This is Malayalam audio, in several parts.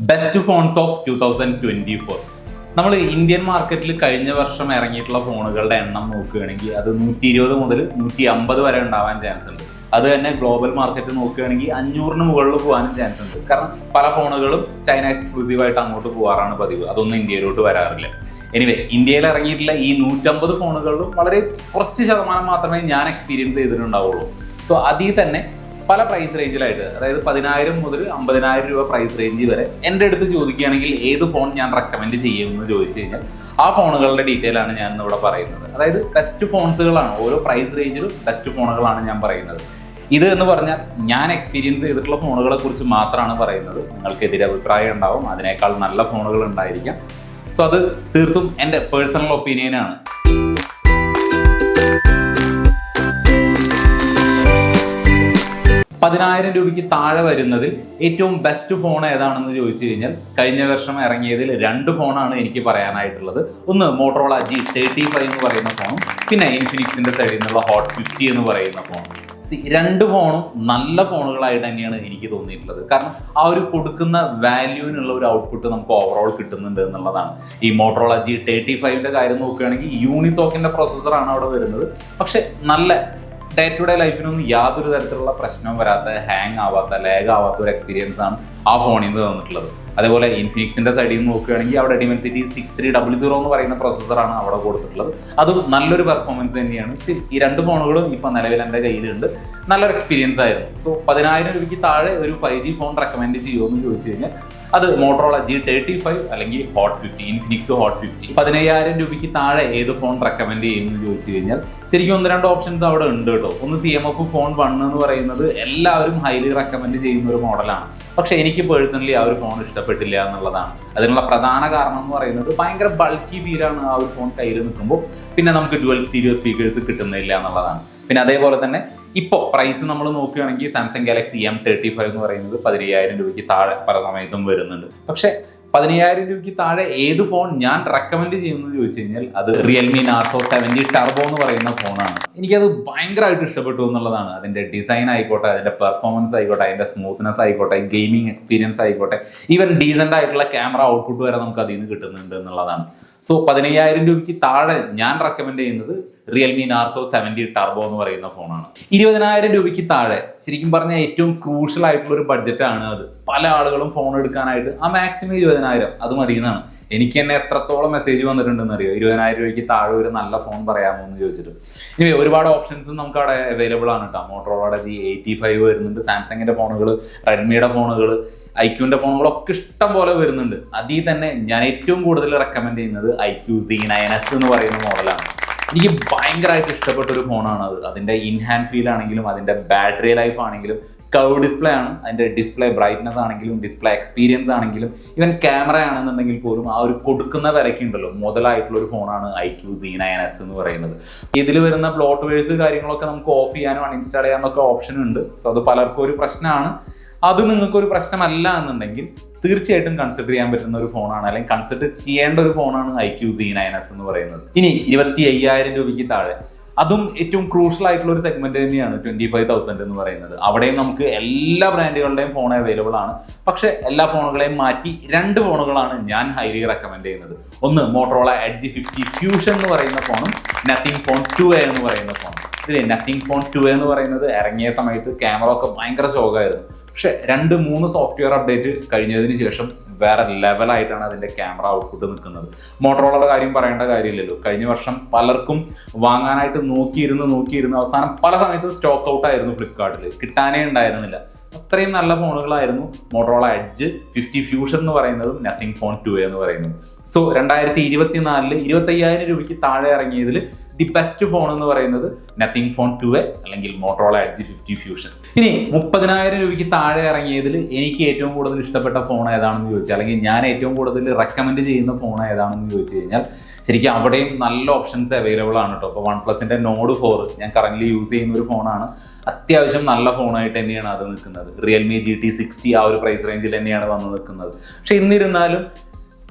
Best phones of two thousand twenty four നമ്മൾ ഇന്ത്യൻ മാർക്കറ്റിൽ കഴിഞ്ഞ വർഷം ഇറങ്ങിയിട്ടുള്ള ഫോണുകളുടെ എണ്ണം നോക്കുകയാണെങ്കിൽ അത് നൂറ്റി ഇരുപത് മുതൽ നൂറ്റി അമ്പത് വരെ ഉണ്ടാവാൻ ചാൻസ് ഉണ്ട്. അത് തന്നെ ഗ്ലോബൽ മാർക്കറ്റ് നോക്കുകയാണെങ്കിൽ അഞ്ഞൂറിന് മുകളിൽ പോകാനും ചാൻസ് ഉണ്ട്. കാരണം പല ഫോണുകളും ചൈന എക്സ്ക്ലൂസീവ് ആയിട്ട് അങ്ങോട്ട് പോകാറാണ് പതിവ്. അതൊന്നും ഇന്ത്യയിലോട്ട് വരാറില്ല. എനിവേ ഇന്ത്യയിൽ ഇറങ്ങിയിട്ടുള്ള ഈ നൂറ്റമ്പത് ഫോണുകളിലും വളരെ കുറച്ച് ശതമാനം മാത്രമേ ഞാൻ എക്സ്പീരിയൻസ് ചെയ്തിട്ടുണ്ടാവുള്ളൂ. സോ അതിൽ തന്നെ പല പ്രൈസ് റേഞ്ചിലായിട്ട് അതായത് പതിനായിരം മുതൽ അമ്പതിനായിരം രൂപ പ്രൈസ് റേഞ്ച് വരെ എന്റെ അടുത്ത് ചോദിക്കുകയാണെങ്കിൽ ഏത് ഫോൺ ഞാൻ റെക്കമെൻഡ് ചെയ്യുമെന്ന് ചോദിച്ചു കഴിഞ്ഞാൽ ആ ഫോണുകളുടെ ഡീറ്റെയിൽ ആണ് ഞാൻ ഇവിടെ പറയുന്നത്. അതായത് ബെസ്റ്റ് ഫോൺസുകളാണ് ഓരോ പ്രൈസ് റേഞ്ചിലും ബെസ്റ്റ് ഫോണുകളാണ് ഞാൻ പറയുന്നത്. ഇത് എന്ന് പറഞ്ഞാൽ ഞാൻ എക്സ്പീരിയൻസ് ചെയ്തിട്ടുള്ള ഫോണുകളെ കുറിച്ച് മാത്രമാണ് പറയുന്നത്. നിങ്ങൾക്ക് എതിരഭിപ്രായം ഉണ്ടാവും. അതിനേക്കാൾ നല്ല ഫോണുകൾ ഉണ്ടായിരിക്കാം. സോ അത് തീർത്തും എന്റെ പേഴ്സണൽ ഒപ്പീനിയനാണ് പതിനായിരം രൂപയ്ക്ക് താഴെ വരുന്നതിൽ ഏറ്റവും ബെസ്റ്റ് ഫോൺ ഏതാണെന്ന് ചോദിച്ചു കഴിഞ്ഞാൽ കഴിഞ്ഞ വർഷം ഇറങ്ങിയതിൽ രണ്ട് ഫോണാണ് എനിക്ക് പറയാനായിട്ടുള്ളത്. ഒന്ന് മോട്ടറോള ജി തേർട്ടി ഫൈവ് എന്ന് പറയുന്ന ഫോണും പിന്നെ ഇൻഫിനിക്സിന്റെ സൈഡിൽ നിന്നുള്ള ഹോട്ട് ഫിഫ്റ്റി എന്ന് പറയുന്ന ഫോണും രണ്ട് ഫോണും നല്ല ഫോണുകളായിട്ട് തന്നെയാണ് എനിക്ക് തോന്നിയിട്ടുള്ളത്. കാരണം ആ ഒരു കൊടുക്കുന്ന വാല്യൂവിനുള്ള ഒരു ഔട്ട്പുട്ട് നമുക്ക് ഓവറോൾ കിട്ടുന്നുണ്ട് എന്നുള്ളതാണ്. ഈ മോട്ടറോള ജി തേർട്ടി ഫൈവിന്റെ കാര്യം നോക്കുകയാണെങ്കിൽ യൂണിസോക്കിന്റെ പ്രോസസ്സറാണ് അവിടെ വരുന്നത്. പക്ഷെ നല്ല ഡേ ടു ഡേ ലൈഫിനൊന്നും യാതൊരു തരത്തിലുള്ള പ്രശ്നവും വരാത്ത ഹാങ് ആവാത്ത ലാഗ് ആവാത്ത ഒരു എക്സ്പീരിയൻസ് ആണ് ആ ഫോണിൽ നിന്ന് തന്നിട്ടുള്ളത്. അതേപോലെ ഇൻഫിനിക്സിന്റെ സൈഡിൽ നിന്ന് നോക്കുകയാണെങ്കിൽ അവിടെ Dimensity six three double zero എന്ന് പറയുന്ന പ്രോസസ്സറാണ് അവിടെ കൊടുത്തിട്ടുള്ളത്. അതും നല്ലൊരു പെർഫോമൻസ് തന്നെയാണ്. സ്റ്റിൽ ഈ രണ്ട് ഫോണുകളും ഇപ്പോൾ നിലവിൽ എന്റെ കയ്യിലുണ്ട്. നല്ലൊരു എക്സ്പീരിയൻസ് ആയിരുന്നു. സോ പതിനായിരം രൂപയ്ക്ക് താഴെ ഒരു ഫൈവ് ജി ഫോൺ റെക്കമെൻഡ് ചെയ്യുമെന്ന് ചോദിച്ചു കഴിഞ്ഞാൽ അത് മോട്ടറോള ജി തേർട്ടി ഫൈവ് അല്ലെങ്കിൽ Hot fifty Infinix Hot fifty പതിനയ്യായിരം രൂപയ്ക്ക് താഴെ ഏത് ഫോൺ റെക്കമെൻഡ് ചെയ്യുമെന്ന് ചോദിച്ചു കഴിഞ്ഞാൽ ശരിക്കും ഒന്ന് രണ്ട് ഓപ്ഷൻസ് അവിടെ ഉണ്ട് കേട്ടോ. ഒന്ന് C M F phone one എന്ന് പറയുന്നത് എല്ലാവരും ഹൈലി റെക്കമെൻഡ് ചെയ്യുന്ന ഒരു മോഡലാണ് പക്ഷെ എനിക്ക് പേഴ്സണലി ആ ഒരു ഫോൺ ഇഷ്ടപ്പെട്ടില്ല എന്നുള്ളതാണ്. അതിനുള്ള പ്രധാന കാരണം എന്ന് പറയുന്നത് ഭയങ്കര ബൾക്കി ഫീലാണ് ആ ഒരു ഫോൺ കയ്യിൽ നിൽക്കുമ്പോൾ. പിന്നെ നമുക്ക് ഡുവൽ സ്റ്റീരിയോ സ്പീക്കേഴ്സ് കിട്ടുന്നില്ല എന്നുള്ളതാണ്. പിന്നെ അതേപോലെ തന്നെ ഇപ്പോൾ പ്രൈസ് നമ്മൾ നോക്കുകയാണെങ്കിൽ Samsung Galaxy M thirty five എന്ന് പറയുന്നത് പതിനയ്യായിരം രൂപയ്ക്ക് താഴെ പല സമയത്തും വരുന്നുണ്ട്. പക്ഷേ പതിനയ്യായിരം രൂപയ്ക്ക് താഴെ ഏത് ഫോൺ ഞാൻ റെക്കമെൻഡ് ചെയ്യുന്നത് ചോദിച്ചു കഴിഞ്ഞാൽ അത് റിയൽമി നാർസോ സെവന്റി ടർബോ എന്ന് പറയുന്ന ഫോണാണ് എനിക്കത് ഭയങ്കരമായിട്ട് ഇഷ്ടപ്പെട്ടു എന്നുള്ളതാണ്. അതിന്റെ ഡിസൈൻ ആയിക്കോട്ടെ അതിന്റെ പെർഫോമൻസ് ആയിക്കോട്ടെ അതിന്റെ സ്മൂത്ത്നെസ് ആയിക്കോട്ടെ ഗെയിമിംഗ് എക്സ്പീരിയൻസ് ആയിക്കോട്ടെ ഈവൻ ഡീസന്റ് ആയിട്ടുള്ള ക്യാമറ ഔട്ട്പുട്ട് വരെ നമുക്ക് അതിൽ നിന്ന് കിട്ടുന്നുണ്ട് എന്നുള്ളതാണ്. സോ പതിനയ്യായിരം രൂപയ്ക്ക് താഴെ ഞാൻ റെക്കമെൻഡ് ചെയ്യുന്നത് റിയൽമി നാർസോ സെവന്റി ടർബോ എന്ന് പറയുന്ന ഫോണാണ് ഇരുപതിനായിരം രൂപയ്ക്ക് താഴെ. ശരിക്കും പറഞ്ഞാൽ ഏറ്റവും ക്രൂഷ്യൽ ആയിട്ടുള്ള ഒരു ബഡ്ജറ്റാണ് അത്. പല ആളുകളും ഫോൺ എടുക്കാനായിട്ട് ആ മാക്സിമം ഇരുപതിനായിരം. അത് മതി എന്നാണ്. എനിക്ക് തന്നെ എത്രത്തോളം മെസ്സേജ് വന്നിട്ടുണ്ടെന്ന് അറിയോ? ഇരുപതിനായിരം രൂപയ്ക്ക് താഴെ ഒരു നല്ല ഫോൺ പറയാമോ എന്ന് ചോദിച്ചിട്ട്. ഇനി ഒരുപാട് ഓപ്ഷൻസ് നമുക്ക് അവിടെ അവൈലബിൾ ആണ് കേട്ടോ മോട്ടോറോളയുടെ ജി എയ്റ്റി ഫൈവ് വരുന്നുണ്ട് സാംസങ്ങിന്റെ ഫോണുകൾ റെഡ്മിയുടെ ഫോണുകൾ ഐക്യൂന്റെ ഫോണുകളൊക്കെ ഇഷ്ടം പോലെ വരുന്നുണ്ട്. അതിൽ തന്നെ ഞാൻ ഏറ്റവും കൂടുതൽ റെക്കമെൻഡ് ചെയ്യുന്നത് ഐക്യു സി നയൻ എസ് എന്ന് പറയുന്ന മോഡലാണ് എനിക്ക് ഭയങ്കരമായിട്ട് ഇഷ്ടപ്പെട്ട ഒരു ഫോണാണ് അത്. അതിന്റെ ഇൻഹാൻഡ് ഫീൽ ആണെങ്കിലും അതിന്റെ ബാറ്ററി ലൈഫ് ആണെങ്കിലും കവ് ഡിസ്പ്ലേ ആണ്. അതിന്റെ ഡിസ്പ്ലേ ബ്രൈറ്റ്നസ് ആണെങ്കിലും ഡിസ്പ്ലേ എക്സ്പീരിയൻസ് ആണെങ്കിലും ഇവൻ ക്യാമറ ആണെന്നുണ്ടെങ്കിൽ പോലും ആ ഒരു കൊടുക്കുന്ന വിലയ്ക്ക് ഉണ്ടല്ലോ. മുതലായിട്ടുള്ള ഒരു ഫോണാണ് I Q C nine S എന്ന് പറയുന്നത്. ഇതിൽ വരുന്ന ബ്ലോട്ട് വേഴ്സ് കാര്യങ്ങളൊക്കെ നമുക്ക് ഓഫ് ചെയ്യാനോ അൺഇൻസ്റ്റാൾ ചെയ്യാനോ ഒക്കെ ഓപ്ഷൻ ഉണ്ട്. സോ അത് പലർക്കും ഒരു പ്രശ്നമാണ്. അത് നിങ്ങൾക്ക് ഒരു പ്രശ്നമല്ല എന്നുണ്ടെങ്കിൽ തീർച്ചയായിട്ടും കൺസിഡർ ചെയ്യാൻ പറ്റുന്ന ഒരു ഫോണാണ് അല്ലെങ്കിൽ കൺസിഡർ ചെയ്യേണ്ട ഒരു ഫോണാണ് I Q C nine S എന്ന് പറയുന്നത്. ഇനി ഇരുപത്തി അയ്യായിരം രൂപയ്ക്ക് താഴെ. അതും ഏറ്റവും ക്രൂഷ്യൽ ആയിട്ടുള്ള ഒരു സെഗ്മെന്റ് തന്നെയാണ് ട്വന്റി ഫൈവ് തൗസൻഡ് എന്ന് പറയുന്നത്. അവിടെയും നമുക്ക് എല്ലാ ബ്രാൻഡുകളുടെയും ഫോൺ അവൈലബിൾ ആണ്. പക്ഷെ എല്ലാ ഫോണുകളെയും മാറ്റി രണ്ട് ഫോണുകളാണ് ഞാൻ ഹൈലി റെക്കമെൻഡ് ചെയ്യുന്നത്. ഒന്ന് മോട്ടറോള എഡ്ജി ഫിഫ്റ്റി ഫ്യൂഷൻ എന്ന് പറയുന്ന ഫോണും നത്തിങ് ഫോൺ ടു എ എന്ന് പറയുന്ന ഫോണും ഇതിൽ നത്തിങ് ഫോൺ ടു എന്ന് പറയുന്നത് ഇറങ്ങിയ സമയത്ത് ക്യാമറ ഒക്കെ ഭയങ്കര ശോകമായിരുന്നു. പക്ഷെ രണ്ട് മൂന്ന് സോഫ്റ്റ്വെയർ അപ്ഡേറ്റ് കഴിഞ്ഞതിന് ശേഷം വേറെ ലെവലായിട്ടാണ് അതിന്റെ ക്യാമറ ഔട്ട്പുട്ട് നിൽക്കുന്നത്. മോട്ടറോളയുടെ കാര്യം പറയേണ്ട കാര്യമില്ലല്ലോ. കഴിഞ്ഞ വർഷം പലർക്കും വാങ്ങാനായിട്ട് നോക്കിയിരുന്ന് നോക്കിയിരുന്ന് അവസാനം പല സമയത്തും സ്റ്റോക്ക് ഔട്ട് ആയിരുന്നു ഫ്ലിപ്കാർട്ടിൽ കിട്ടാനേ ഉണ്ടായിരുന്നില്ല. അത്രയും നല്ല ഫോണുകളായിരുന്നു മോട്ടറോള എഡ്ജ് ഫിഫ്റ്റി ഫ്യൂഷൻ എന്ന് പറയുന്നതും നത്തിങ് ഫോൺ ടു എന്ന് പറയുന്നതും. സോ രണ്ടായിരത്തി ഇരുപത്തി നാലിൽ ഇരുപത്തയ്യായിരം രൂപയ്ക്ക് താഴെ ഇറങ്ങിയതിൽ ദി ബെസ്റ്റ് ഫോൺ എന്ന് പറയുന്നത് നത്തിങ് ഫോൺ ടു എ അല്ലെങ്കിൽ മോട്ടോള എഡ്ജ് ഫിഫ്റ്റി ഫ്യൂഷൻ ഇനി മുപ്പതിനായിരം രൂപയ്ക്ക് താഴെ ഇറങ്ങിയതിൽ എനിക്ക് ഏറ്റവും കൂടുതൽ ഇഷ്ടപ്പെട്ട ഫോൺ ഏതാണെന്ന് ചോദിച്ചാൽ അല്ലെങ്കിൽ ഞാൻ ഏറ്റവും കൂടുതൽ റെക്കമെൻഡ് ചെയ്യുന്ന ഫോൺ ഏതാണെന്ന് ചോദിച്ചു കഴിഞ്ഞാൽ ശരിക്കും അവിടെയും നല്ല ഓപ്ഷൻസ് അവൈലബിൾ ആണ് കേട്ടോ അപ്പോൾ വൺ പ്ലസിന്റെ നോഡ് ഫോർ ഞാൻ കറന്റ് യൂസ് ചെയ്യുന്ന ഒരു ഫോണാണ് അത്യാവശ്യം നല്ല ഫോണായിട്ട് തന്നെയാണ് അത് നിൽക്കുന്നത്. റിയൽമി ജി ടി സിക്സ്റ്റി ആ ഒരു പ്രൈസ് റേഞ്ചിൽ തന്നെയാണ് വന്ന് നിൽക്കുന്നത്. പക്ഷെ എന്നിരുന്നാലും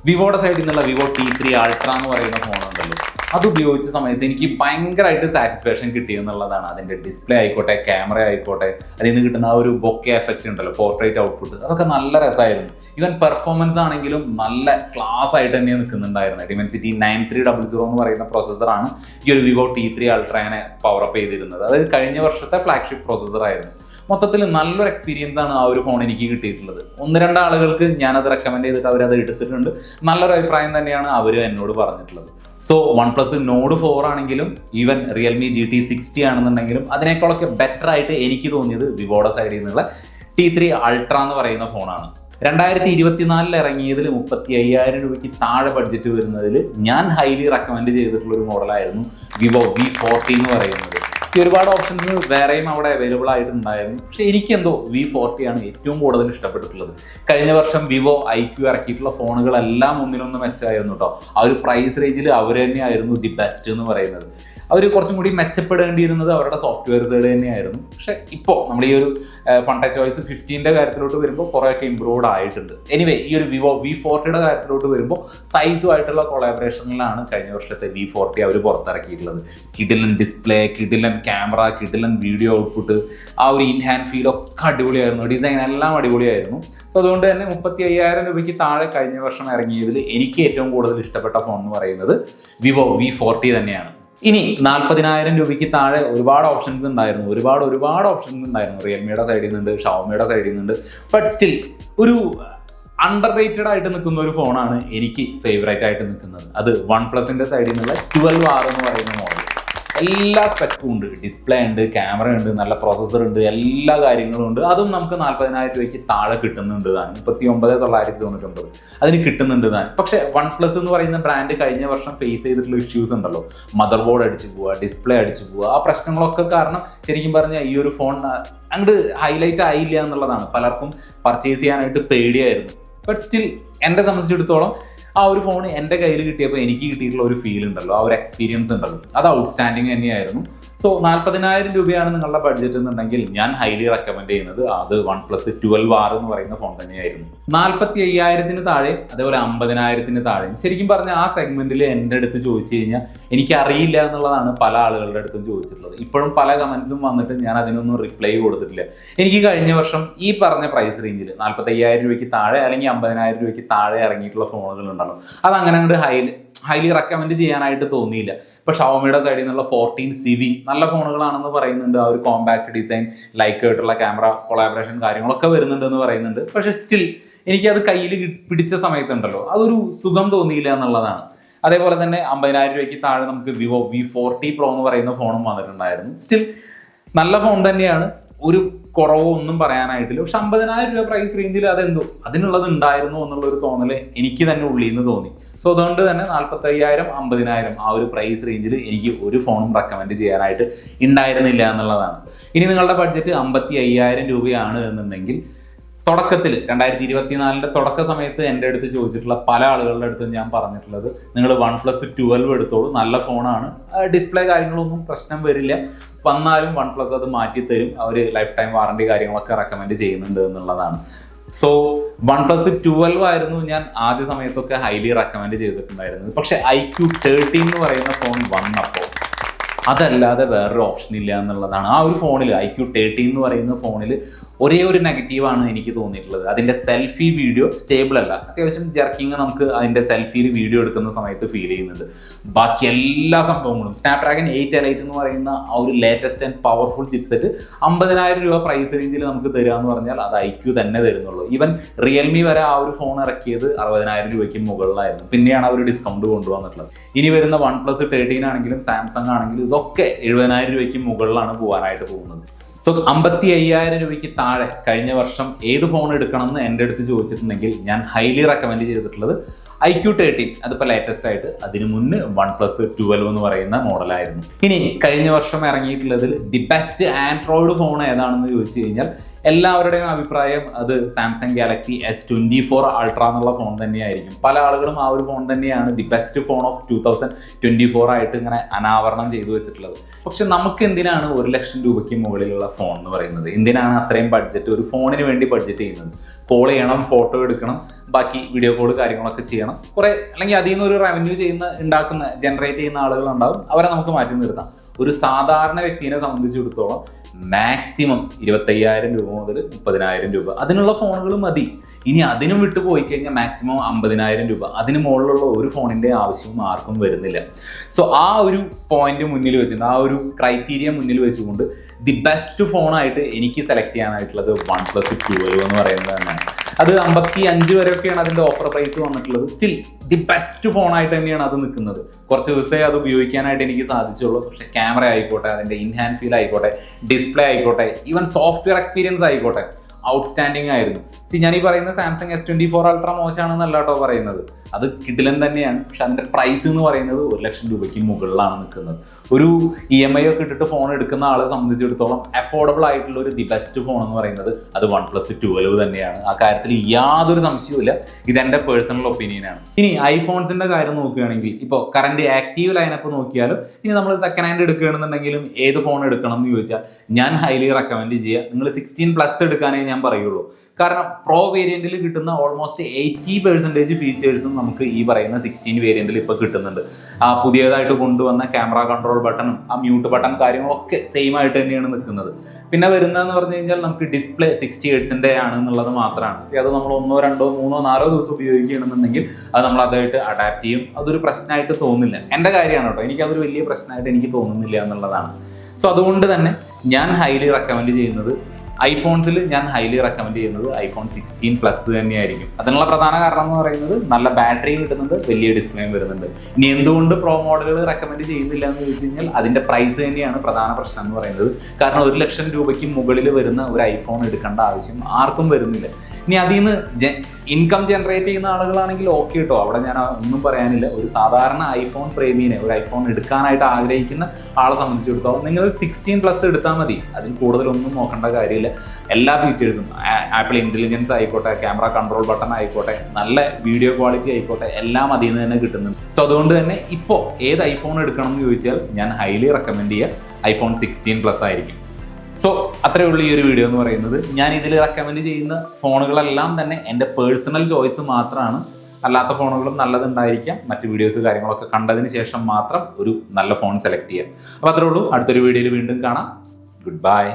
വിവോയുടെ സൈഡിൽ നിന്നുള്ള വിവോ ടി ത്രീ അൾട്ര എന്ന് പറയുന്ന ഫോണുണ്ടല്ലോ അത് ഉപയോഗിച്ച സമയത്ത് എനിക്ക് ഭയങ്കരമായിട്ട് സാറ്റിസ്ഫാക്ഷൻ കിട്ടി എന്നുള്ളതാണ് അതിന്റെ ഡിസ്പ്ലേ ആയിക്കോട്ടെ ക്യാമറ ആയിക്കോട്ടെ അതിൽ നിന്ന് കിട്ടുന്ന ആ ഒരു ബൊക്കെ എഫക്റ്റ് ഉണ്ടല്ലോ പോർട്രേറ്റ് ഔട്ട്പുട്ട് അതൊക്കെ നല്ല രസമായിരുന്നു. ഈവൻ പെർഫോമൻസ് ആണെങ്കിലും നല്ല ക്ലാസ് ആയിട്ട് തന്നെ നിൽക്കുന്നുണ്ടായിരുന്നു. Dimensity nine three double zero എന്ന് പറയുന്ന പ്രോസസ്സറാണ് ഈ ഒരു വിവോ ടി ത്രീ അൾട്രാനെ അപ്പ് ചെയ്തിരുന്നത്. അതായത് കഴിഞ്ഞ വർഷത്തെ ഫ്ലാഗ്ഷിപ്പ് പ്രോസസ്സർ ആയിരുന്നു. മൊത്തത്തിൽ നല്ലൊരു എക്സ്പീരിയൻസ് ആണ് ആ ഒരു ഫോൺ എനിക്ക് കിട്ടിയിട്ടുള്ളത്. ഒന്ന് രണ്ട് ആളുകൾക്ക് ഞാനത് റെക്കമെൻഡ് ചെയ്തിട്ട് അവരത് എടുത്തിട്ടുണ്ട്. നല്ലൊരു അഭിപ്രായം തന്നെയാണ് അവർ എന്നോട് പറഞ്ഞിട്ടുള്ളത്. So OnePlus Nord four ആണെങ്കിലും even Realme G T sixty ആണെന്നുണ്ടെങ്കിലും അതിനേക്കാളൊക്കെ ബെറ്റർ ആയിട്ട് എനിക്ക് തോന്നിയത് വിവോയുടെ സൈഡിൽ നിന്നുള്ള ടി ത്രീ അൾട്ര എന്ന് പറയുന്ന ഫോണാണ് രണ്ടായിരത്തി ഇരുപത്തിനാലിൽ ഇറങ്ങിയതിൽ മുപ്പത്തി അയ്യായിരം രൂപയ്ക്ക് താഴെ ബഡ്ജറ്റ് വരുന്നതിൽ ഞാൻ ഹൈലി റെക്കമെൻഡ് ചെയ്തിട്ടുള്ള ഒരു മോഡലായിരുന്നു വിവോ വി ഫോർട്ടി എന്ന് പറയുന്നത്. ഒരുപാട് ഓപ്ഷൻസ് വേറെയും അവിടെ അവൈലബിൾ ആയിട്ടുണ്ടായിരുന്നു. പക്ഷെ എനിക്കെന്തോ വി ഫോർട്ടി ആണ് ഏറ്റവും കൂടുതൽ ഇഷ്ടപ്പെട്ടിട്ടുള്ളത്. കഴിഞ്ഞ വർഷം വിവോ ഐ ക്യു ഇറക്കിയിട്ടുള്ള ഫോണുകളെല്ലാം ഒന്നിനൊന്ന് മെച്ചമായിരുന്നു കേട്ടോ ആ ഒരു പ്രൈസ് റേഞ്ചിൽ അവർ തന്നെയായിരുന്നു ദി ബെസ്റ്റ് എന്ന് പറയുന്നത്. അവർ കുറച്ചും കൂടി മെച്ചപ്പെടേണ്ടിയിരുന്നത് അവരുടെ സോഫ്റ്റ്വെയർ സൈഡ് തന്നെയായിരുന്നു. പക്ഷേ ഇപ്പോൾ നമ്മൾ ഈ ഒരു ഫണ്ട ചോയ്സ് ഫിഫ്റ്റീന്റെ കാര്യത്തിലോട്ട് വരുമ്പോൾ കുറേയൊക്കെ ഇമ്പ്രൂവ്ഡ് ആയിട്ടുണ്ട്. എനിവേ ഈ ഒരു വിവോ വി ഫോർട്ടിയുടെ കാര്യത്തിലോട്ട് വരുമ്പോൾ സൈസുമായിട്ടുള്ള കൊളാബറേഷനിലാണ് കഴിഞ്ഞ വർഷത്തെ വി ഫോർട്ടി അവർ പുറത്തിറക്കിയിട്ടുള്ളത്. കിഡിലൻ ഡിസ്പ്ലേ കിഡിലൻ ക്യാമറ കിഡിലൻ വീഡിയോ ഔട്ട്പുട്ട് ആ ഒരു ഇൻ ഹാൻഡ് ഫീൽ ഒക്കെ അടിപൊളിയായിരുന്നു. ഡിസൈൻ എല്ലാം അടിപൊളിയായിരുന്നു. സോ അതുകൊണ്ട് തന്നെ മുപ്പത്തി അയ്യായിരം രൂപയ്ക്ക് താഴെ കഴിഞ്ഞ വർഷം ഇറങ്ങിയതിൽ എനിക്ക് ഏറ്റവും കൂടുതൽ ഇഷ്ടപ്പെട്ട ഫോൺ എന്ന് പറയുന്നത് വിവോ വി ഫോർട്ടി തന്നെയാണ്. ഇനി നാൽപ്പതിനായിരം രൂപയ്ക്ക് താഴെ ഒരുപാട് ഓപ്ഷൻസ് ഉണ്ടായിരുന്നു. ഒരുപാട് ഒരുപാട് ഓപ്ഷൻസ് ഉണ്ടായിരുന്നു. റിയൽമിയുടെ സൈഡിൽ നിന്നുണ്ട് ഷവമിയുടെ സൈഡിൽ നിന്നുണ്ട്. ബട്ട് സ്റ്റിൽ ഒരു അണ്ടർ റേറ്റഡ് ആയിട്ട് നിൽക്കുന്ന ഒരു ഫോണാണ് എനിക്ക് ഫേവറേറ്റ് ആയിട്ട് നിൽക്കുന്നത്. അത് വൺ പ്ലസിന്റെ സൈഡിൽ നിന്നുള്ള ട്വൽവ് ആർ എന്ന് പറയുന്ന മോഡൽ എല്ലാ സ്പെക്കും ഉണ്ട്. ഡിസ്പ്ലേ ഉണ്ട് ക്യാമറ ഉണ്ട് നല്ല പ്രോസസ്സർ ഉണ്ട് എല്ലാ കാര്യങ്ങളും ഉണ്ട്. അതും നമുക്ക് നാൽപ്പതിനായിരം രൂപയ്ക്ക് താഴെ കിട്ടുന്നുണ്ട് താൻ. മുപ്പത്തി ഒമ്പത് തൊള്ളായിരത്തി തൊണ്ണൂറ്റൊമ്പത് അതിന് കിട്ടുന്നുണ്ട് താൻ. പക്ഷെ വൺ പ്ലസ് എന്ന് പറയുന്ന ബ്രാൻഡ് കഴിഞ്ഞ വർഷം ഫേസ് ചെയ്തിട്ടുള്ള ഇഷ്യൂസ് ഉണ്ടല്ലോ. മദർ ബോർഡ് അടിച്ചു പോവുക ഡിസ്പ്ലേ അടിച്ചു പോവുക. ആ പ്രശ്നങ്ങളൊക്കെ കാരണം ശരിക്കും പറഞ്ഞാൽ ഈ ഒരു ഫോൺ അങ്ങോട്ട് ഹൈലൈറ്റ് ആയില്ല എന്നുള്ളതാണ്. പലർക്കും പർച്ചേസ് ചെയ്യാനായിട്ട് പേടിയായിരുന്നു. ബട്ട് സ്റ്റിൽ എന്നെ സംബന്ധിച്ചിടത്തോളം ആ ഒരു ഫോൺ എന്റെ കയ്യിൽ കിട്ടിയപ്പോൾ എനിക്ക് കിട്ടിയിട്ടുള്ള ഒരു ഫീൽ ഉണ്ടല്ലോ ആ ഒരു എക്സ്പീരിയൻസ് ഉണ്ടല്ലോ. അത് ഔട്ട്സ്റ്റാൻഡിങ് തന്നെയായിരുന്നു. സോ നാൽപ്പതിനായിരം രൂപയാണ് നിങ്ങളുടെ ബഡ്ജറ്റ് എന്നുണ്ടെങ്കിൽ ഞാൻ ഹൈലി റെക്കമെൻഡ് ചെയ്യുന്നത് അത് വൺ പ്ലസ് ട്വൽവ് ആർ എന്ന് പറയുന്ന ഫോൺ തന്നെയായിരുന്നു. നാൽപ്പത്തി അയ്യായിരത്തിന് താഴെ അതേപോലെ അമ്പതിനായിരത്തിന് താഴെ. ശരിക്കും പറഞ്ഞാൽ ആ സെഗ്മെന്റിൽ എന്റെ അടുത്ത് ചോദിച്ചു കഴിഞ്ഞാൽ എനിക്കറിയില്ല എന്നുള്ളതാണ് പല ആളുകളുടെ അടുത്തും ചോദിച്ചിട്ടുള്ളത്. ഇപ്പോഴും പല കമന്റ്സും വന്നിട്ട് ഞാൻ അതിനൊന്നും റിപ്ലൈ കൊടുത്തിട്ടില്ല. എനിക്ക് കഴിഞ്ഞ വർഷം ഈ പറഞ്ഞ പ്രൈസ് റേഞ്ചിൽ നാൽപ്പത്തി അയ്യായിരം രൂപയ്ക്ക് താഴെ അല്ലെങ്കിൽ അമ്പതിനായിരം രൂപയ്ക്ക് താഴെ ഇറങ്ങിയിട്ടുള്ള ഫോണുകൾ ഉണ്ടല്ലോ അത് അങ്ങനെ അങ്ങോട്ട് ഹൈ ഹൈലി റെക്കമെൻഡ് ചെയ്യാനായിട്ട് തോന്നിയില്ല. ഇപ്പൊ ഷവമിയുടെ സൈഡിൽ നിന്നുള്ള ഫോർട്ടീൻ സി വി നല്ല ഫോണുകളാണെന്ന് പറയുന്നുണ്ട്. ആ ഒരു കോമ്പാക്ട് ഡിസൈൻ ലൈക്ക് ആയിട്ടുള്ള ക്യാമറ കൊളാബറേഷൻ കാര്യങ്ങളൊക്കെ വരുന്നുണ്ട് എന്ന് പറയുന്നുണ്ട്. പക്ഷെ സ്റ്റിൽ എനിക്കത് കയ്യിൽ പിടിച്ച സമയത്തുണ്ടല്ലോ. അതൊരു സുഖം തോന്നിയില്ല എന്നുള്ളതാണ്. അതേപോലെ തന്നെ അമ്പതിനായിരം രൂപയ്ക്ക് താഴെ നമുക്ക് വിവോ വി ഫോർട്ടി പ്രോ എന്ന് പറയുന്ന ഫോണും വന്നിട്ടുണ്ടായിരുന്നു. സ്റ്റിൽ നല്ല ഫോൺ തന്നെയാണ്. ഒരു കുറവോ ഒന്നും പറയാനായിട്ടില്ല. പക്ഷെ അമ്പതിനായിരം രൂപ പ്രൈസ് റേഞ്ചിൽ അതെന്തോ അതിനുള്ളത് ഉണ്ടായിരുന്നു എന്നുള്ള ഒരു തോന്നൽ എനിക്ക് തന്നെ ഉള്ളിൽ നിന്ന് തോന്നി. സോ അതുകൊണ്ട് തന്നെ നാൽപ്പത്തി അയ്യായിരം അമ്പതിനായിരം ആ ഒരു പ്രൈസ് റേഞ്ചിൽ എനിക്ക് ഒരു ഫോണും റെക്കമെൻഡ് ചെയ്യാനായിട്ട് ഉണ്ടായിരുന്നില്ല എന്നുള്ളതാണ്. ഇനി നിങ്ങളുടെ ബഡ്ജറ്റ് അമ്പത്തി അയ്യായിരം രൂപയാണ് എന്നുണ്ടെങ്കിൽ തുടക്കത്തിൽ രണ്ടായിരത്തി ഇരുപത്തിനാലിന്റെ തുടക്ക സമയത്ത് എന്റെ അടുത്ത് ചോദിച്ചിട്ടുള്ള പല ആളുകളുടെ അടുത്ത് ഞാൻ പറഞ്ഞിട്ടുള്ളത് നിങ്ങൾ വൺ പ്ലസ് ട്വൽവ് എടുത്തോളൂ നല്ല ഫോണാണ്. ഡിസ്പ്ലേ കാര്യങ്ങളൊന്നും പ്രശ്നം വരില്ല. വന്നാലും വൺ പ്ലസ് അത് മാറ്റിത്തരും. അവർ ലൈഫ് ടൈം വാറണ്ടി കാര്യങ്ങളൊക്കെ റെക്കമെൻഡ് ചെയ്യുന്നുണ്ട് എന്നുള്ളതാണ്. സോ വൺ പ്ലസ് ട്വൽവ് ആയിരുന്നു ഞാൻ ആദ്യ സമയത്തൊക്കെ ഹൈലി റെക്കമെൻഡ് ചെയ്തിട്ടുണ്ടായിരുന്നത്. പക്ഷെ ഐ ക്യു തേർട്ടീൻ എന്ന് പറയുന്ന ഫോൺ വന്നപ്പോൾ അതല്ലാതെ വേറൊരു ഓപ്ഷൻ ഇല്ല എന്നുള്ളതാണ്. ആ ഒരു ഫോണിൽ ഐ ക്യു തേർട്ടീൻ എന്ന് പറയുന്ന ഫോണിൽ ഒരേ ഒരു നെഗറ്റീവാണ് എനിക്ക് തോന്നിയിട്ടുള്ളത്. അതിന്റെ സെൽഫി വീഡിയോ സ്റ്റേബിൾ അല്ല. അത്യാവശ്യം ജർക്കിങ് നമുക്ക് അതിന്റെ സെൽഫിയിൽ വീഡിയോ എടുക്കുന്ന സമയത്ത് ഫീൽ ചെയ്യുന്നുണ്ട്. ബാക്കി എല്ലാ സംഭവങ്ങളും. സ്നാപ്ഡ്രാഗൺ എയ്റ്റ് എലൈറ്റ് എന്ന് പറയുന്ന ആ ഒരു ലേറ്റസ്റ്റ് ആൻഡ് പവർഫുൾ ചിപ്സെറ്റ് അമ്പതിനായിരം രൂപ പ്രൈസ് റേഞ്ചിൽ നമുക്ക് തരിക എന്ന് പറഞ്ഞാൽ അത് ഐ ക്യു തന്നെ തരുന്നുള്ളൂ. ഈവൻ റിയൽമി വരെ ആ ഒരു ഫോൺ ഇറക്കിയത് അറുപതിനായിരം രൂപയ്ക്ക് മുകളിലായിരുന്നു. പിന്നെയാണ് അവർ ഡിസ്കൗണ്ട് കൊണ്ടുവന്നിട്ടുള്ളത്. ഇനി വരുന്ന വൺ പ്ലസ് തേർട്ടീൻ ആണെങ്കിലും സാംസങ് ആണെങ്കിലും ഇതൊക്കെ എഴുപതിനായിരം രൂപയ്ക്ക് മുകളിലാണ് പോകാനായിട്ട് പോകുന്നത്. സോ അമ്പത്തി അയ്യായിരം രൂപയ്ക്ക് താഴെ കഴിഞ്ഞ വർഷം ഏത് ഫോൺ എടുക്കണം എന്ന് എന്റെ അടുത്ത് ചോദിച്ചിട്ടുണ്ടെങ്കിൽ ഞാൻ ഹൈലി റെക്കമെൻഡ് ചെയ്തിട്ടുള്ളത് ഐ ക്യു തേർട്ടീൻ അതിപ്പോൾ ലേറ്റസ്റ്റ് ആയിട്ട് അതിനു മുന്ന് വൺ പ്ലസ് ട്വൽവ് എന്ന് പറയുന്ന മോഡലായിരുന്നു ഇനി കഴിഞ്ഞ വർഷം ഇറങ്ങിയിട്ടുള്ളതിൽ ദി ബെസ്റ്റ് ആൻഡ്രോയിഡ് ഫോൺ ഏതാണെന്ന് ചോദിച്ചു കഴിഞ്ഞാൽ എല്ലാവരുടെയും അഭിപ്രായം അത് Samsung Galaxy S twenty four Ultra എന്നുള്ള ഫോൺ തന്നെയായിരിക്കും. പല ആളുകളും ആ ഒരു ഫോൺ തന്നെയാണ് the best phone of two thousand twenty four ആയിട്ട് ഇങ്ങനെ അനാവരണം ചെയ്തു വെച്ചിട്ടുള്ളത്. പക്ഷെ നമുക്ക് എന്തിനാണ് ഒരു ലക്ഷം രൂപയ്ക്ക് മുകളിലുള്ള ഫോൺ എന്ന് പറയുന്നത്? എന്തിനാണ് അത്രയും ബഡ്ജറ്റ് ഒരു ഫോണിന് വേണ്ടി ബഡ്ജറ്റ് ചെയ്യുന്നത്? കോൾ ചെയ്യണം ഫോട്ടോ എടുക്കണം ബാക്കി വീഡിയോ കോൾ കാര്യങ്ങളൊക്കെ ചെയ്യണം. കുറെ അല്ലെങ്കിൽ അതിൽ നിന്ന് ഒരു റവന്യൂ ചെയ്യുന്ന ഉണ്ടാക്കുന്ന ജനറേറ്റ് ചെയ്യുന്ന ആളുകളുണ്ടാവും. അവരെ നമുക്ക് മാറ്റി നിർത്താം. ഒരു സാധാരണ വ്യക്തിനെ സംബന്ധിച്ചിടത്തോളം മാക്സിമം ഇരുപത്തയ്യായിരം രൂപ മുതൽ മുപ്പതിനായിരം രൂപ. അതിനുള്ള ഫോണുകൾ മതി. ഇനി അതിനും വിട്ടു പോയി കഴിഞ്ഞാൽ മാക്സിമം അമ്പതിനായിരം രൂപ. അതിന് മുകളിലുള്ള ഒരു ഫോണിന്റെ ആവശ്യവും ആർക്കും വരുന്നില്ല. സോ ആ ഒരു പോയിന്റ് മുന്നിൽ വെച്ചുകൊണ്ട് ആ ഒരു ക്രൈറ്റീരിയ മുന്നിൽ വെച്ചുകൊണ്ട് ദി ബെസ്റ്റ് ഫോണായിട്ട് എനിക്ക് സെലക്ട് ചെയ്യാനായിട്ടുള്ളത് വൺ പ്ലസ് ട്വൽവ് എന്ന് പറയുന്നത് തന്നെയാണ് അത് അമ്പത്തി അഞ്ച് വരെയൊക്കെയാണ് അതിന്റെ ഓഫർ പ്രൈസ് വന്നിട്ടുള്ളത്. സ്റ്റിൽ ദി ബെസ്റ്റ് ഫോൺ ഫോണായിട്ട് തന്നെയാണ് അത് നിൽക്കുന്നത്. കുറച്ച് ദിവസമേ അത് ഉപയോഗിക്കാനായിട്ട് എനിക്ക് സാധിച്ചുള്ളൂ. പക്ഷെ ക്യാമറ ആയിക്കോട്ടെ അതിന്റെ ഇൻഹാൻഡ് ഫീൽ ആയിക്കോട്ടെ ഡിസ്പ്ലേ ആയിക്കോട്ടെ ഈവൻ സോഫ്റ്റ്വെയർ എക്സ്പീരിയൻസ് ആയിക്കോട്ടെ ഔട്ട്സ്റ്റാൻഡിങ് ആയിരുന്നു. ഞാൻ ഈ പറയുന്ന Samsung S twenty four Ultra മോശമാണെന്നല്ല കേട്ടോ പറയുന്നത്. അത് കിഡിലൻ തന്നെയാണ്. പക്ഷെ അതിന്റെ പ്രൈസ് എന്ന് പറയുന്നത് ഒരു ലക്ഷം രൂപയ്ക്ക് മുകളിലാണ് നിൽക്കുന്നത്. ഒരു ഇ എം ഐ ഒക്കെ ഇട്ടിട്ട് ഫോൺ എടുക്കുന്ന ആളെ സംബന്ധിച്ചിടത്തോളം അഫോർഡബിൾ ആയിട്ടുള്ള ഒരു ദി ബെസ്റ്റ് ഫോൺ എന്ന് പറയുന്നത് അത് വൺ പ്ലസ് ട്വൽവ് തന്നെയാണ്. ആ കാര്യത്തിൽ യാതൊരു സംശയവുമില്ല ഇതെന്റെ പേഴ്സണൽ ഒപ്പീനിയനാണ് ഇനി ഐഫോൺസിന്റെ കാര്യം നോക്കുകയാണെങ്കിൽ ഇപ്പോൾ കറന്റ് ആക്റ്റീവ് ലൈനപ്പ് നോക്കിയാലും ഇനി നമ്മൾ സെക്കൻഡ് ഹാൻഡ് എടുക്കുകയാണെന്നുണ്ടെങ്കിലും ഏത് ഫോൺ എടുക്കണം എന്ന് ചോദിച്ചാൽ ഞാൻ ഹൈലി റെക്കമെൻഡ് ചെയ്യുക. നിങ്ങൾ സിക്സ്റ്റീൻ പ്ലസ് എടുക്കാനേ ഞാൻ പറയുള്ളൂ. കാരണം പ്രോ വേരിയന്റിൽ കിട്ടുന്ന ഓൾമോസ്റ്റ് എയ്റ്റി പെർസെന്റേജ് ഫീച്ചേഴ്സും നമുക്ക് ഈ പറയുന്ന സിക്സ്റ്റീൻ വേരിയന്റിൽ ഇപ്പോൾ കിട്ടുന്നുണ്ട്. ആ പുതിയതായിട്ട് കൊണ്ടുവന്ന ക്യാമറ കൺട്രോൾ ബട്ടണും ആ മ്യൂട്ട് ബട്ടൺ കാര്യങ്ങളൊക്കെ സെയിം ആയിട്ട് തന്നെയാണ് നിൽക്കുന്നത്. പിന്നെ വരുന്നതെന്ന് പറഞ്ഞു കഴിഞ്ഞാൽ നമുക്ക് ഡിസ്പ്ലേ സിക്സ്റ്റി എയ്റ്റ്സിന്റെ ആണ് എന്നുള്ളത് മാത്രമാണ്. അത് നമ്മൾ ഒന്നോ രണ്ടോ മൂന്നോ നാലോ ദിവസം ഉപയോഗിക്കുകയാണെന്നുണ്ടെങ്കിൽ അത് നമ്മൾ അതായിട്ട് അഡാപ്റ്റ് ചെയ്യും. അതൊരു പ്രശ്നമായിട്ട് തോന്നില്ല എന്റെ കാര്യമാണ് കേട്ടോ. എനിക്കതൊരു വലിയ പ്രശ്നമായിട്ട് എനിക്ക് തോന്നുന്നില്ല എന്നുള്ളതാണ്. സോ അതുകൊണ്ട് തന്നെ ഞാൻ ഹൈലി റെക്കമെൻഡ് ചെയ്യുന്നത് ഐഫോൺസിൽ ഞാൻ ഹൈലി റെക്കമെൻഡ് ചെയ്യുന്നത് ഐഫോൺ സിക്സ്റ്റീൻ പ്ലസ് തന്നെയായിരിക്കും. അതിനുള്ള പ്രധാന കാരണം എന്ന് പറയുന്നത് നല്ല ബാറ്ററിയും കിട്ടുന്നുണ്ട് വലിയ ഡിസ്പ്ലേയും വരുന്നുണ്ട്. ഇനി എന്തുകൊണ്ട് പ്രോ മോഡലുകൾ റെക്കമെൻഡ് ചെയ്യുന്നില്ല എന്ന് ചോദിച്ചു കഴിഞ്ഞാൽ അതിന്റെ പ്രൈസ് തന്നെയാണ് പ്രധാന പ്രശ്നം എന്ന് പറയുന്നത്. കാരണം ഒരു ലക്ഷം രൂപയ്ക്ക് മുകളിൽ വരുന്ന ഒരു ഐഫോൺ എടുക്കേണ്ട ആവശ്യം ആർക്കും വരുന്നില്ല. ഇനി അതിൽ നിന്ന് ഇൻകം ജനറേറ്റ് ചെയ്യുന്ന ആളുകളാണെങ്കിൽ ഓക്കെ കേട്ടോ അവിടെ ഞാൻ ഒന്നും പറയാനില്ല. ഒരു സാധാരണ ഐഫോൺ പ്രേമീനെ ഒരു ഐഫോൺ എടുക്കാനായിട്ട് ആഗ്രഹിക്കുന്ന ആളെ സംബന്ധിച്ചിടത്തോളം നിങ്ങൾ സിക്സ്റ്റീൻ പ്ലസ് എടുത്താൽ മതി. അതിൽ കൂടുതലൊന്നും നോക്കേണ്ട കാര്യമില്ല. എല്ലാ ഫീച്ചേഴ്സും ആപ്പിൾ ഇന്റലിജൻസ് ആയിക്കോട്ടെ ക്യാമറ കൺട്രോൾ ബട്ടൺ ആയിക്കോട്ടെ നല്ല വീഡിയോ ക്വാളിറ്റി ആയിക്കോട്ടെ എല്ലാം അതിൽ നിന്ന് തന്നെ കിട്ടുന്നുണ്ട്. സോ അതുകൊണ്ട് തന്നെ ഇപ്പോൾ ഏത് ഐഫോൺ എടുക്കണം എന്ന് ചോദിച്ചാൽ ഞാൻ ഹൈലി റെക്കമെൻഡ് ചെയ്യുക ഐഫോൺ സിക്സ്റ്റീൻ പ്ലസ് ആയിരിക്കും. സോ അത്രേ ഉള്ളൂ ഈ ഒരു വീഡിയോ എന്ന് പറയുന്നത്. ഞാൻ ഇതിൽ റെക്കമെൻഡ് ചെയ്യുന്ന ഫോണുകളെല്ലാം തന്നെ എന്റെ പേഴ്സണൽ ചോയ്സ് മാത്രമാണ്. അല്ലാത്ത ഫോണുകളും നല്ലതുണ്ടായിരിക്കാം. മറ്റ് വീഡിയോസ് കാര്യങ്ങളൊക്കെ കണ്ടതിന് ശേഷം മാത്രം ഒരു നല്ല ഫോൺ സെലക്ട് ചെയ്യാം. അപ്പോൾ അത്രേ ഉള്ളൂ. അടുത്തൊരു വീഡിയോയിൽ വീണ്ടും കാണാം. Good bye